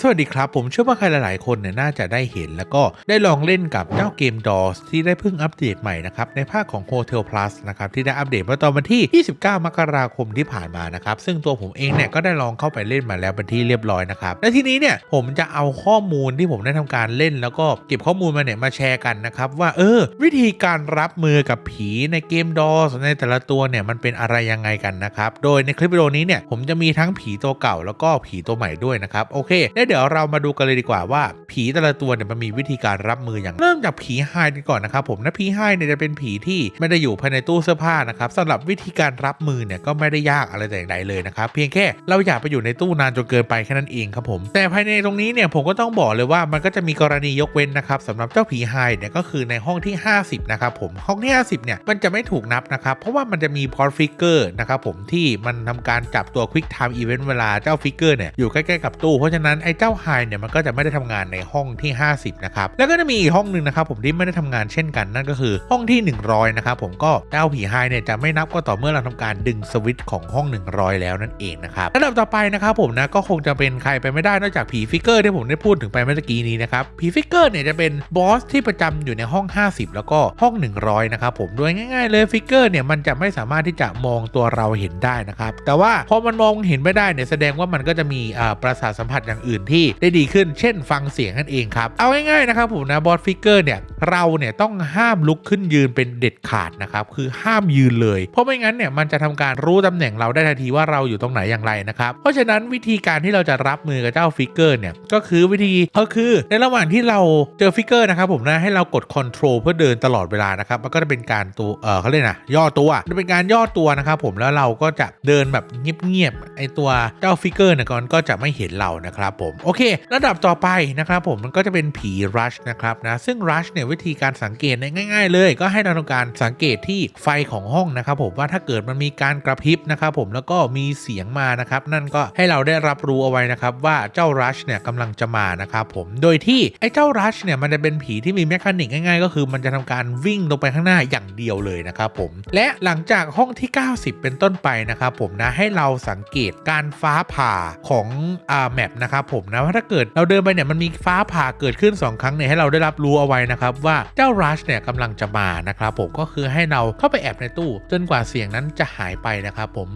สวัสดีครับ ผมเชื่อว่าใครหลาย ๆ คนเนี่ยน่าจะได้เห็น แล้วก็ได้ลองเล่นกับเจ้าเกม DOS ที่ได้เพิ่งอัปเดตใหม่นะครับ ในภาคของ Hotel Plus นะครับ ที่ได้อัปเดตเมื่อตอนวันที่ 29 มกราคมที่ผ่านมานะครับ ซึ่งตัวผมเองเนี่ยก็ได้ลองเข้าไปเล่นมาแล้วเป็นที่เรียบร้อยนะครับ และทีนี้เนี่ยผมจะเอาข้อมูลที่ผมได้ทำการเล่น แล้วก็เก็บข้อมูลมาเนี่ยมาแชร์กันนะครับว่าเออ วิธีการรับมือกับผีในเกม DOS ในแต่ละตัวเนี่ยมันเป็นอะไรยังไงกันนะครับโดยในคลิปวิดีโอนี้เนี่ยผมจะมีทั้งผีตัวเก่าแล้วก็ผีตัวใหม่ด้วยนะครับโอเคแล้วเดี๋ยวเรามาดูกันเลยดีกว่าว่า ผีแต่ละตัวเนี่ยมันมีวิธีการรับมืออย่างไรเริ่มจากผีไฮกันก่อนนะครับผมนะผีไฮเนี่ยจะเป็นผีที่ไม่ได้อยู่ภายในตู้เสื้อผ้านะครับสำหรับวิธีการรับมือเนี่ยก็ไม่ได้ยากอะไรแต่อย่างใดเลยนะครับเพียงแค่เราอย่าไปอยู่ในตู้นานจนเกินไปแค่นั้นเองครับผม แต่ภายในตรงนี้เนี่ยผมก็ต้องบอกเลยว่ามันก็จะมีกรณียกเว้นนะครับสำหรับเจ้าผีไฮเนี่ยก็คือในห้องที่ 50นะครับผมห้องที่ 50เนี่ยมันจะไม่ถูกนับนะครับเพราะว่ามันจะมีพอร์ฟิกเกอร์นะครับผมที่มันทำการจับตัว Quick Time Event เวลาเจ้าฟิกเกอร์เนี่ยอยู่ใกล้ๆกับตู้เพราะฉะนั้นไอเจ้าไฮเนี่ยมันก็จะไม่ได้ทำงานในห้องที่ 50 นะครับ แล้วก็จะมีอีกห้องหนึ่งนะครับผมที่ไม่ได้ทำงานเช่นกันนั่นก็คือห้องที่ 100 นะครับผมก็เจ้าผีไฮเนี่ยจะไม่นับก็ต่อเมื่อเราทำการดึงสวิตช์ของห้อง 100 แล้วนั่นเองนะครับระดับต่อไปนะครับผมนะก็คงจะเป็นใครไปไม่ได้นอกจากผีฟิกเกอร์ที่ผมได้พูดถึงไปเมื่อกี้นี้นะครับผีฟิกเกอร์เนี่ยจะเป็นบอสที่ประจำอยู่ในห้อง 50 แล้วก็ห้อง 100 นะครับผมโดยง่าย ๆ เลยฟิกเกอร์เนี่ยมันจะไม่สามารถที่จะมองตัวเราเห็นได้นะครับแต่ว่าพอมันมองเห็นไม่ได้เนี่ยแสดงว่ามันก็จะมีประสาทสัมผัสอย่างอื่นที่ได้ดีขึ้น เช่นฟังเสียงนั่นเองครับ เอาง่ายๆนะครับผมนะบอสฟิกเกอร์เนี่ยเราเนี่ยต้องห้ามลุกขึ้นยืนเป็นเด็ดขาดนะครับคือห้ามยืนเลย เพราะไม่งั้นเนี่ยมันจะทำการรู้ตำแหน่งเราได้ทันทีว่าเราอยู่ตรงไหนอย่างไรนะครับเพราะฉะนั้นวิธีการที่เราจะรับมือกับเจ้าฟิกเกอร์เนี่ยก็คือวิธีก็คือในระหว่างที่เราเจอฟิกเกอร์นะครับผมนะให้เรากด Control เพื่อเดินตลอดเวลานะครับมันก็จะเป็นการตัวเออเขาเรียกนะย่อตัวจะเป็นการย่อตัวนะครับผมแล้วเราก็จะเดินแบบเงียบๆไอตัวเจ้าฟิกเกอร์เนี่ยก็จะไม่เห็นเรานะครับผมโอเค ระดับต่อไปนะครับผมมันก็จะเป็นผีรัชนะครับนะซึ่งรัชเนี่ยวิธีการสังเกตเนี่ยง่าย ๆ เลย ก็ให้เราทำการสังเกตที่ไฟของห้องนะครับผมว่าถ้าเกิดมันมีการกระพริบนะครับผมแล้วก็มีเสียงมานะครับนั่นก็ให้เราได้รับรู้เอาไว้นะครับว่าเจ้ารัชเนี่ยกำลังจะมานะครับผมโดยที่ไอ้เจ้ารัชเนี่ยมันจะเป็นผีที่มีแมคานิกง่ายๆ ก็คือมันจะทำการวิ่งลงไปข้างหน้าอย่างเดียวเลยนะครับผมและหลังจากห้องที่ 90 เป็นต้นไปนะครับผมนะให้เราสังเกตการฟ้าผ่าของอ่าแมปนะครับผมนะว่าถ้าเกิดเราเดินไปเนี่ยมันมีฟ้าผ่าเกิดขึ้น 2 ครั้งเนี่ยให้เราได้รับรู้เอาไว้นะครับว่าเจ้ารัชเนี่ยกำลังจะมานะครับผมก็คือให้เราเข้าไปแอบในตู้ จนกว่าเสียงนั้นจะหายไปนะครับผม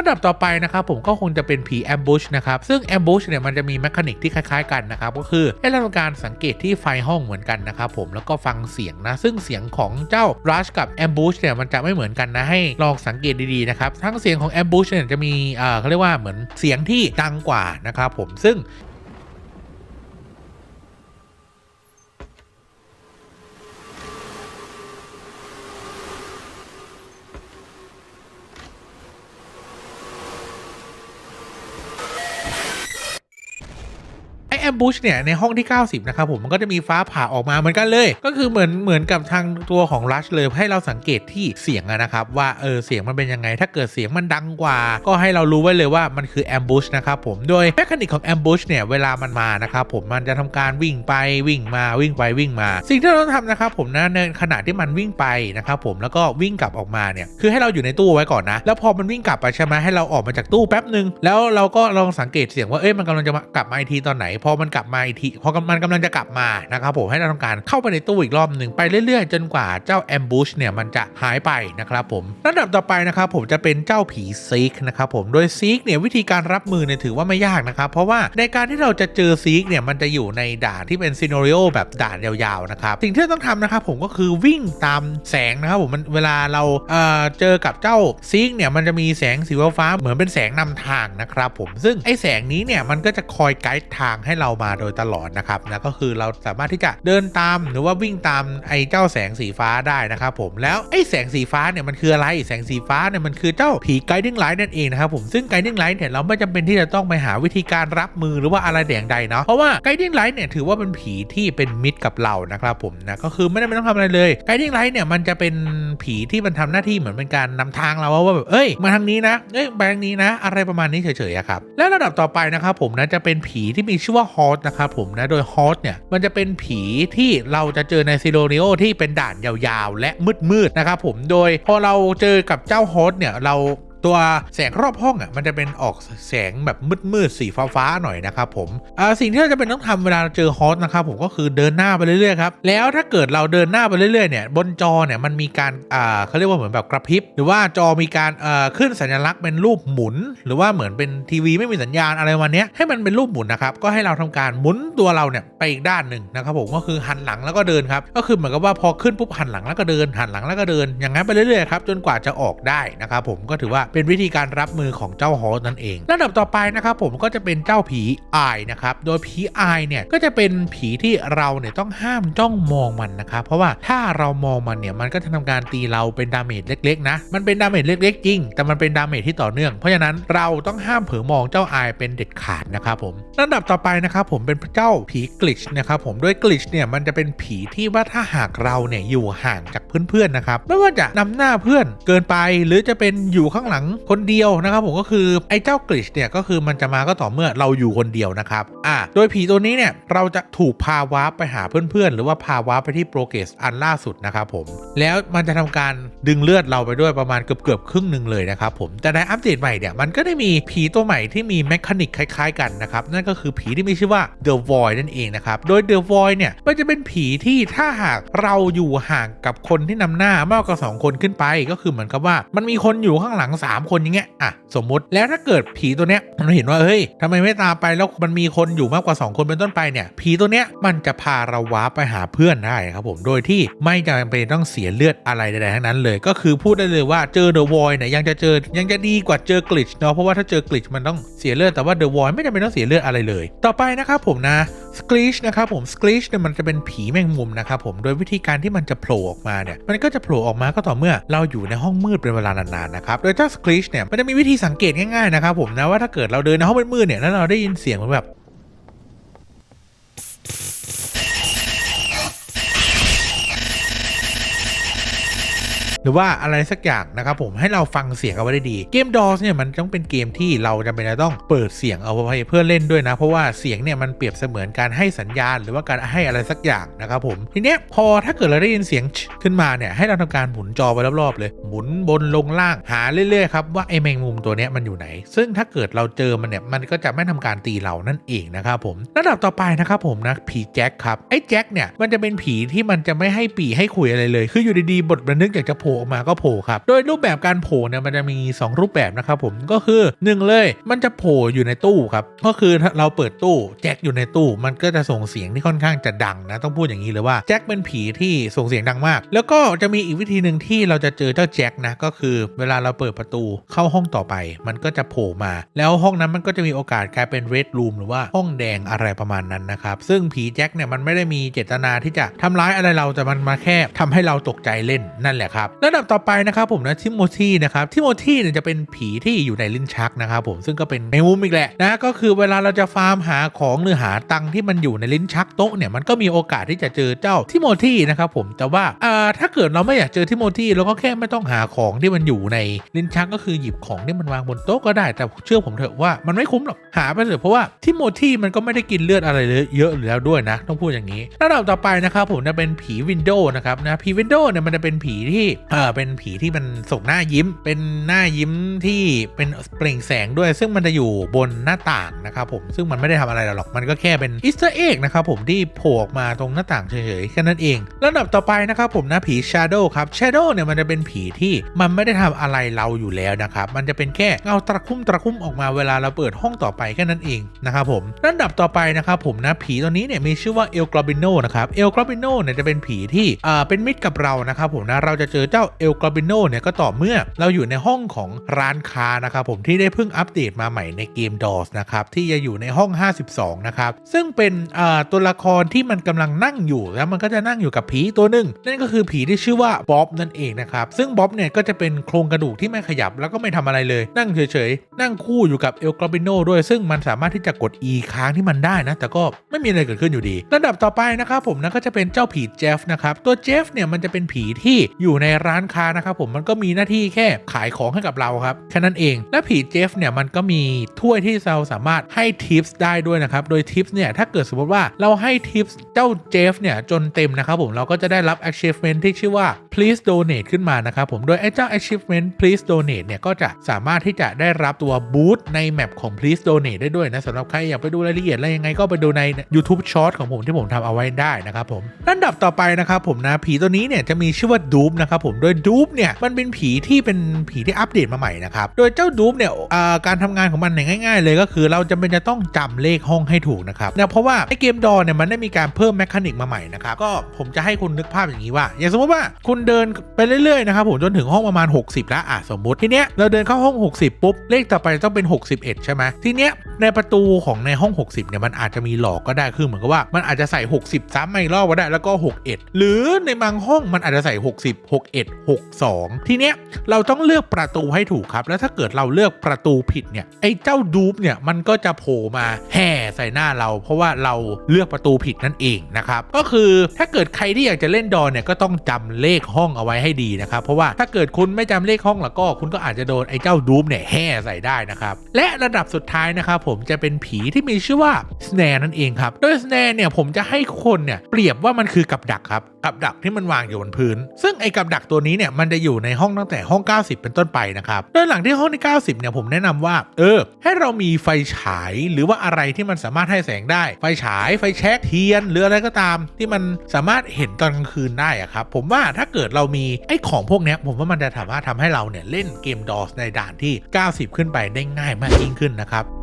ระดับต่อไปนะครับผมก็คงจะเป็นผีแอมบูชนะครับซึ่งแอมบูชเนี่ยมันจะมีแมคานิกที่คล้ายๆกันนะครับก็คือให้เราทำการสังเกตที่ไฟห้องเหมือนกันนะครับผมแล้วก็ฟังเสียงนะซึ่งเสียงของเจ้ารัชกับแอมบูชเนี่ยมันจะไม่เหมือนกันนะให้ลองสังเกตดีๆนะครับทั้งเสียงของแอมบูชเนี่ยจะมีเอ่อเขาเรียกว่าเหมือนเสียงที่ดังกว่านะครับผมซึ่ง มบูชเนี่ยในห้องที่ 90 นะครับผมมันก็จะมีฟ้าผ่าออกมาเหมือนกันเลย ก็คือเหมือนเหมือนกับทางตัวของรัชเลยให้เราสังเกตที่เสียงนะครับว่าเออเสียงมันเป็นยังไง ถ้าเกิดเสียงมันดังกว่า ก็ให้เรารู้ไว้เลยว่ามันคือแอมบูชนะครับผมโดยแมคานิกของแอมบูชเนี่ยเวลามันมานะครับผมมันจะทำการวิ่งไปวิ่งมาวิ่งไปวิ่งมา สิ่งที่เราต้องทำนะครับผมนะในขณะที่มันวิ่งไปนะครับผมแล้วก็วิ่งกลับออกมาเนี่ยคือให้เราอยู่ในตู้ไว้ก่อนนะ แล้วพอมันวิ่งกลับไปใช่ไหมให้เราออกมาจากตู้แป๊บหนึ่งแล้วเราก็ลองสังเกตเสียงว่าเอ้ยมันกำลังจะกลับมาอีกทีตอนไหนพอมันกลับมาอีกทีพอมันกำลังจะกลับมานะครับผมให้เราทำการเข้าไปในตู้อีกรอบหนึ่งไปเรื่อยๆ จนกว่าเจ้าแอมบูชเนี่ยมันจะหายไปนะครับผมระดับต่อไปนะครับผมจะเป็นเจ้าผีซีกนะครับผมโดยซีกเนี่ยวิธีการรับมือเนี่ยถือว่าไม่ยากนะครับเพราะว่าในการที่เราจะเจอซีกเนี่ยมันจะอยู่ในด่านที่เป็นซีน a ริโอแบบด่านยาวๆนะครับสิ่งที่เราต้องทำนะครับผมก็คือวิ่งตามแสงนะครับผมมันเวลาเราเอ่อเจอกับเจ้าซีกเนี่ยมันจะมีแสงสีฟ้าเหมือนเป็นแสงนำทางนะครับผมซึ่งไอแสงนี้เนี่ยมันก็จะคอยไกด์ทางให้เรามาโดยตลอดนะครับนะก็คือเราสามารถที่จะเดินตามหรือว่าวิ่งตามไอ้เจ้าแสงสีฟ้าได้นะครับผมแล้วไอ้แสงสีฟ้าเนี่ยมันคืออะไรแสงสีฟ้าเนี่ยมันคือเจ้าผีไกด์ดิ้งไลท์นั่นเองนะครับผมซึ่งไกด์ดิ้งไลท์เนี่ยเราไม่จำเป็นที่จะต้องไปหาวิธีการรับมือหรือว่าอะไรแต่อย่างใดเนาะเพราะว่าไกด์ดิ้งไลท์เนี่ยถือว่าเป็นผีที่เป็นมิตรกับเรานะครับผมนะก็คือไม่ได้ไม่ต้องทำอะไรเลยไกด์ดิ้งไลท์เนี่ยมันจะเป็นผีที่มันทำหน้าที่เหมือนเป็นการนำทางเราว่าแบบเอ้ยมาทางนี้นะเอ้ยไปทางนี้นะ อะไรประมาณนี้เฉยๆครับและระดับต่อไปนะครับผมนะจะเป็นผีที่มีชื่อว่าฮอสนะครับผมนะโดยฮอสเนี่ยมันจะเป็นผีที่เราจะเจอในซิโรนิโอที่เป็นด่านยาวๆ และมืดๆนะครับผมโดยพอเราเจอกับเจ้าฮอสเนี่ยเรา ตัวแสงรอบห้องอะมันจะเป็นออกแสงแบบมืดๆสีฟ้าๆหน่อยนะครับผมอ่าสิ่งที่เราจะเป็นต้องทำเวลาเราเจอฮอสนะครับผมก็คือเดินหน้าไปเรื่อยๆครับแล้วถ้าเกิดเราเดินหน้าไปเรื่อยๆเนี่ยบนจอเนี่ยมันมีการอ่าเขาเรียกว่าเหมือนแบบกระพริบ หรือว่าจอมีการเอ่อขึ้นสัญลักษณ์เป็นรูปหมุน หรือว่าเหมือนเป็นทีวีไม่มีสัญญาณอะไรวันเนี้ยให้มันเป็นรูปหมุนนะครับก็ให้เราทำการหมุนตัวเราเนี่ยไปอีกด้านหนึ่งนะครับผมก็คือหันหลังแล้วก็เดินครับก็คือเหมือนกับว่าพอขึ้นปุ๊บหันหลังแล้วก็เดินหันหลังแล้วก็เดินอย่างนั้นไปเรื่อยๆครับจนกว่าจะออกได้นะครับผมก็ถือว่าเป็นวิธีการรับมือของเจ้าฮอสนั่นเองระดับต่อไปนะครับผมก็จะเป็นเจ้าผีอายนะครับโดยผีอายเนี่ยก็จะเป็นผีที่เราเนี่ยต้องห้ามจ้องมองมันนะครับเพราะว่าถ้าเรามองมันเนี่ยมันก็จะทำการตีเราเป็นดาเมจเล็กๆนะมันเป็นดาเมจเล็กๆจริง แต่มันเป็นดาเมจที่ต่อเนื่องเพราะฉะนั้นเราต้องห้ามเผลอมองเจ้าอายเป็นเด็ดขาดนะครับผมระดับต่อไปนะครับผมเป็นเจ้าผีกลิชนะครับผมด้วยกลิชเนี่ยมันจะเป็นผีที่ว่าถ้าหากเราเนี่ยอยู่ห่างจากเพื่อนๆนะครับไม่ว่าจะนำหน้าเพื่อนเกินไปหรือจะเป็นอยู่ข้างหลังคนเดียวนะครับผมก็คือไอ้เจ้ากลิชเนี่ยก็คือมันจะมาก็ต่อเมื่อเราอยู่คนเดียวนะครับอ่าโดยผีตัวนี้เนี่ยเราจะถูกพาวาร์ปไปหาเพื่อนๆ หรือว่าพาวาร์ปไปที่โปรเกสอันล่าสุดนะครับผมแล้วมันจะทำการดึงเลือดเราไปด้วยประมาณเกือบๆครึ่งหนึ่งเลยนะครับผมแต่ในอัปเดตใหม่เนี่ยมันก็ได้มีผีตัวใหม่ที่มีแมคานิกคล้ายๆกันนะครับนั่นก็คือผีที่มีชื่อว่า The Void นั่นเองนะครับโดย The Void เนี่ยมันจะเป็นผีที่ถ้าหากเราอยู่ห่างกับคนที่นำหน้ามากกว่า2คนขึ้นไป ก็คือเหมือนกับว่ามันมีคนอยู่ข้างหลัง3คนอย่างเงี้ยอะสมมติแล้วถ้าเกิดผีตัวเนี้ยมันเห็นว่าเฮ้ยทำไมไม่ตามไปแล้วมันมีคนอยู่มากกว่า 2 คนเป็นต้นไปเนี่ยผีตัวเนี้ยมันจะพาเราว้าร์ไปหาเพื่อนได้ครับผมโดยที่ไม่จำเป็นต้องเสียเลือดอะไรใดๆทั้งนั้นเลย ก็คือพูดได้เลยว่าเจอ The Void เนี่ยยังจะเจอยังจะดีกว่าเจอกลิชเนาะเพราะว่าถ้าเจอกลิชมันต้องเสียเลือดแต่ว่า The Void ไม่จำเป็นต้องเสียเลือดอะไรเลย ต่อไปนะครับผมนะสคลีชนะครับผมสคลีชเนี่ยมันจะเป็นผีแมงมุมนะครับผมโดยวิธีการที่มันจะโผล่ออกมาเนี่ยมันก็จะโผล่ออกมาก็ต่อเมื่อเราอยู่ในห้องมืดเป็นเวลานานๆนะครับโดยเจ้าสคลิชเนี่ยมันจะมีวิธีสังเกตง่ายๆนะครับผมนะว่าถ้าเกิดเราเดินในห้องมืดๆเนี่ยแล้วเราได้ยินเสียงเหมือนแบบ หรือว่าอะไรสักอย่างนะครับผมให้เราฟังเสียงเอาไว้ได้ดีเกมดอสเนี่ยมันต้องเป็นเกมที่เราจำเป็นจะต้องเปิดเสียงเอาไว้เพื่อเล่นด้วยนะ เพราะว่าเสียงเนี่ยมันเปรียบเสมือนการให้สัญญาณ หรือว่าการให้อะไรสักอย่างนะครับผมทีเนี้ยพอถ้าเกิดเราได้ยินเสียงขึ้นมาเนี่ยให้เราทำการหมุนจอไปรอบๆ เลย หมุนบนลงล่างหาเรื่อยๆครับว่าไอ้แมงมุมตัวเนี้ยมันอยู่ไหน ซึ่งถ้าเกิดเราเจอมันเนี่ยมันก็จะไม่ทำการตีเรานั่นเองนะครับผมระดับต่อไปนะครับผมนะผีแจ็คครับไอ้แจ็คเนี่ยมันจะเป็นผีที่มันจะไม่ให้ปีให้คุยอะไรเลย คืออยู่ดีๆบทบันทึกอยากจะโผล่ออกมาก็โผล่ครับ โดยรูปแบบการโผล่เนี่ยมันจะมี 2 รูปแบบนะครับผมก็คือ 1 เลยมันจะโผล่อยู่ในตู้ครับก็คือเราเปิดตู้แจ็คอยู่ในตู้ มันก็จะส่งเสียงที่ค่อนข้างจะดังนะต้องพูดอย่างนี้เลยว่าแจ็คเป็นผีที่ส่งเสียงดังมาก แล้วก็จะมีอีกวิธีหนึ่งที่เราจะเจอเจ้าแจ็คนะก็คือเวลาเราเปิดประตูเข้าห้องต่อไป มันก็จะโผล่มา แล้วห้องนั้นมันก็จะมีโอกาสกลายเป็นเรดรูมหรือว่าห้องแดงอะไรประมาณนั้นนะครับซึ่งผีแจ็คเนี่ยมันไม่ได้มีเจตนาที่จะทำร้ายอะไรเราแต่มันมาแค่ทำให้เราตกใจเล่นนั่นแหละครับระดับต่อไปนะครับผมนะทิโมธีนะครับทิโมธีเนี่ยจะเป็นผีที่อยู่ในลิ้นชักนะครับผมซึ่งก็เป็นในมุมอีกแหละนะก็คือเวลาเราจะฟาร์มหาของหรือหาตังที่มันอยู่ในลิ้นชักโต๊ะเนี่ยมันก็มีโอกาสที่จะเจอเจ้าทิโมธีนะครับผมแต่ว่าอ่าถ้าเกิดเราไม่อยากเจอทิโมธีเราก็แค่ไม่ต้องหาของที่มันอยู่ในลิ้นชักก็คือหยิบของที่มันวางบนโต๊ะก็ได้แต่เชื่อผมเถอะว่ามันไม่คุ้มหรอกหาไปเถอะเพราะว่าทิโมธีมันก็ไม่ได้กินเลือดอะไรเลยเยอะอยู่แล้วด้วยนะ ต้องพูดอย่างนี้ ระดับต่อไปนะครับผมจะเป็นผีวินโดว์นะครับนะผีวินโดว์เนี่ยมันจะเป็นผีที่เออเป็นผีที่มันส่งหน้ายิ้ม เป็นหน้ายิ้มที่เป็นเปล่งแสงด้วย ซึ่งมันจะอยู่บนหน้าต่างนะครับผมซึ่งมันไม่ได้ทำอะไรหรอกมันก็แค่เป็นอีสเตอร์เอกนะครับผมที่โผล่ออกมาตรงหน้าต่างเฉยๆแค่นั้นเองระดับต่อไปนะครับผมนะผีชาโดครับชาโดเนี่ยมันจะเป็นผีที่มันไม่ได้ทำอะไรเราอยู่แล้วนะครับมันจะเป็นแค่เงาตะคุ่มตะคุ่มออกมาเวลาเราเปิดห้องต่อไปแค่นั้นเองนะครับผมระดับต่อไปนะครับผมนะผีตัวนี้เนี่ยมีชื่อว่าเอลกราบิโนนะครับเอลกราบิโนเนี่ยจะเป็นผีที่อ่าเป็นมิตรกับเรานะครับผมนะเราจะเจอเจ้าเอลกราบิโนเนี่ยก็ต่อเมื่อเราอยู่ในห้องของร้านค้านะครับผมที่ได้เพิ่งอัปเดตมาใหม่ในเกม DOS นะครับที่จะอยู่ในห้อง 52 นะครับซึ่งเป็นตัวละครที่มันกำลังนั่งอยู่แล้วมันก็จะนั่งอยู่กับผีตัวหนึ่งนั่นก็คือผีที่ชื่อว่าบ๊อบนั่นเองนะครับซึ่งบ๊อบเนี่ยก็จะเป็นโครงกระดูกที่ไม่ขยับแล้วก็ไม่ทำอะไรเลย นั่งเฉยๆ นั่งคู่อยู่กับเอลกราบิโนด้วยซึ่งมันสามารถที่จะกด E ค้างที่มันได้นะแต่ก็ไม่มีอะไรเกิดขึ้นอยู่ดีระดับต่อไปนะครับผมนะก็จะเป็นเจ้าผีเจฟนะครับตัวเจฟเนี่ยมันจะเป็นผีที่อยู่ในรร้านค้านะครับผมมันก็มีหน้าที่แค่ขายของให้กับเราครับแค่นั้นเอง และผีเจฟเนี่ยมันก็มีถ้วยที่เราสามารถให้ทิปส์ได้ด้วยนะครับโดยทิปส์เนี่ยถ้าเกิดสมมติว่าเราให้ทิปส์เจ้าเจฟเนี่ยจนเต็มนะครับผมเราก็จะได้รับ achievement ที่ชื่อว่า please donate ขึ้นมานะครับผมโดยไอ้เจ้า achievement please donate เนี่ยก็จะสามารถที่จะได้รับตัวบูธในแมปของ please donate ได้ด้วยนะสำหรับใครอยากไปดูรายละเอียดอะไรยังไงก็ไปดูใน YouTube Short ของผมที่ผมทำเอาไว้ได้นะครับผมลำดับต่อไปนะครับผมนะผีตัวนี้เนี่ยจะมีชื่อว่าดูบนะครับผมโดยดูบเนี่ยมันเป็นผีที่เป็นผีที่อัปเดตมาใหม่นะครับ โดยเจ้าดูบเนี่ยการทำงานของมันเนี่ยง่าย ๆ เลยก็คือเราจำเป็นจะต้องจำเลขห้องให้ถูกนะครับเนี่ยเพราะว่าไอเกมดอเนี่ยมันได้มีการเพิ่มแมคานิกมาใหม่นะครับก็ผมจะให้คุณนึกภาพอย่างนี้ว่า อย่างสมมติว่าคุณเดินไปเรื่อยๆนะครับผมจนถึงห้องประมาณ 60 แล้วอะสมมติทีเนี้ยเราเดินเข้าห้อง 60 ปุ๊บเลขต่อไปต้องเป็น 61 ใช่ไหมทีเนี้ยในประตูของในห้อง 60เนี่ยมันอาจจะมีหลอกก็ได้คือเหมือนกับว่ามันอาจจะใส่ 60 ซ้ำมาอีกรอบก็ได้แล้วก็ 61 หรือในบางห้องมันอาจจะใส่ 60 61 62 ทีเนี้ยเราต้องเลือกประตูให้ถูกครับ แล้วถ้าเกิดเราเลือกประตูผิดเนี่ยไอ้เจ้าดูปเนี่ยมันก็จะโผล่มาแห่ใส่หน้าเรา เพราะว่าเราเลือกประตูผิดนั่นเองนะครับก็คือถ้าเกิดใครที่อยากจะเล่นดอเนี่ยก็ต้องจำเลขห้องเอาไว้ให้ดีนะครับเพราะว่าถ้าเกิดคุณไม่จำเลขห้องแล้วก็คุณก็อาจจะโดนไอ้เจ้าดูปเนี่ยแห่ใส่ได้นะครับและระดับสุดท้ายนะครับผมจะเป็นผีที่มีชื่อว่าสแนร์นั่นเองครับโดยสแนร์เนี่ยผมจะให้คนเนี่ยเปรียบว่ามันคือกับดักครับกับดักที่มันวางอยู่บนพื้น ซึ่งไอ้กับดักตัวนี้เนี่ยมันจะอยู่ในห้องตั้งแต่ห้อง 90 เป็นต้นไปนะครับโดยหลังที่ห้องที่ 90 เนี่ยผมแนะนำว่า เออ ให้เรามีไฟฉายหรือว่าอะไรที่มันสามารถให้แสงได้ ไฟฉายไฟแช็กเทียน หรืออะไรก็ตาม ที่มันสามารถเห็นตอนกลางคืนได้อะครับผมว่าถ้าเกิดเรามีไอ้ของพวกเนี้ยผมว่ามันจะสามารถทำให้เราเนี่ยเล่นเกมดอสในด่านที่ 90 ขึ้นไปได้ง่ายมากยิ่งขึ้นนะครับ